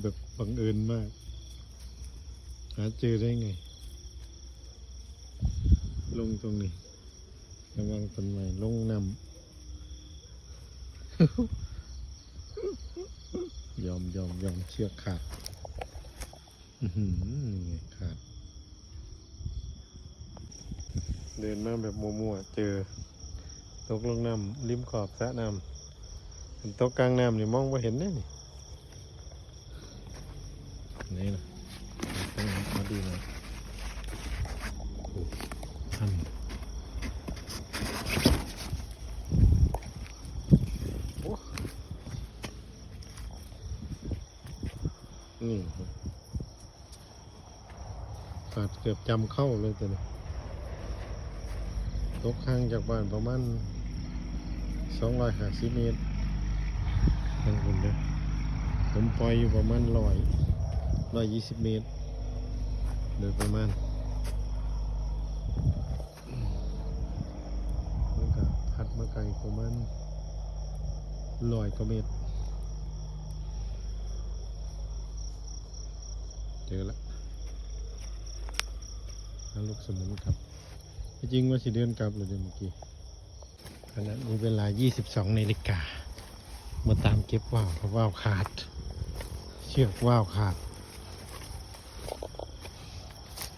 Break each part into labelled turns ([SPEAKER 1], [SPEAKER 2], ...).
[SPEAKER 1] แบบบังเอิญมาก หาเจอได้ไง ลงตรงนี้ระวังต้นไม้ลงน้ำยอมยอมยอมเชือกขาดนี่ไงขาด เดินมาแบบมัวๆเจอ ตกลงน้ำริมขอบสระน้ำตกกลางน้ำนี่มองไม่เห็นได้นี่ นี่นะมาดีหน่อยโอ้ท่านโอ้นี่ครับขาดเกือบจำเข้าเลยตัวนี้ตกห่างจากบ้านประมาณสองร้อยห้าสิบเมตรทางคุณเด้อผมปล่อยอยู่ประมาณร้อย ร้อยยี่สิบเมตร โดยประมาณมันก็พัดมาไกลประมาณร้อยกว่าเมตร เจอละแล้วลูกสมุนครับ จริงว่าสิเดินกลับเลยเดี๋ยวเมื่อกี้ขณะนี้เวลา 22นาฬิกา มาตามเก็บว่าวเพราะว่าวขาด เชือกว่าวขาด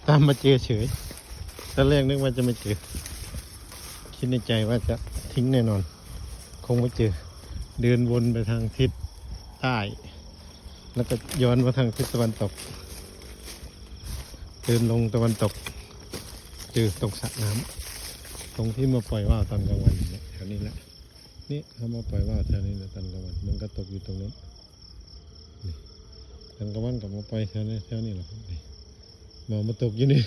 [SPEAKER 1] ตามมาเจอเฉยตอนแรกนึกว่าจะไม่เจอ คิดในใจว่าจะทิ้งแน่นอน คงไม่เจอ เดินวนไปทางทิศใต้ แล้วก็ย้อนมาทางทิศตะวันตก เดินลงตะวันตก เจอตรงสระน้ำตรงที่มาปล่อยว่าวตอนกลางวันเนี่ยแถวนี้แหละนี่เขามาปล่อยว่าวแถวนี้แหละตอนกลางวัน มันก็ตกอยู่ตรงนั้นตอนกลางวันกลับมาปล่อยแถวนี้แถวนี้แหละครับนี่ หมอมาตกอยู่นี่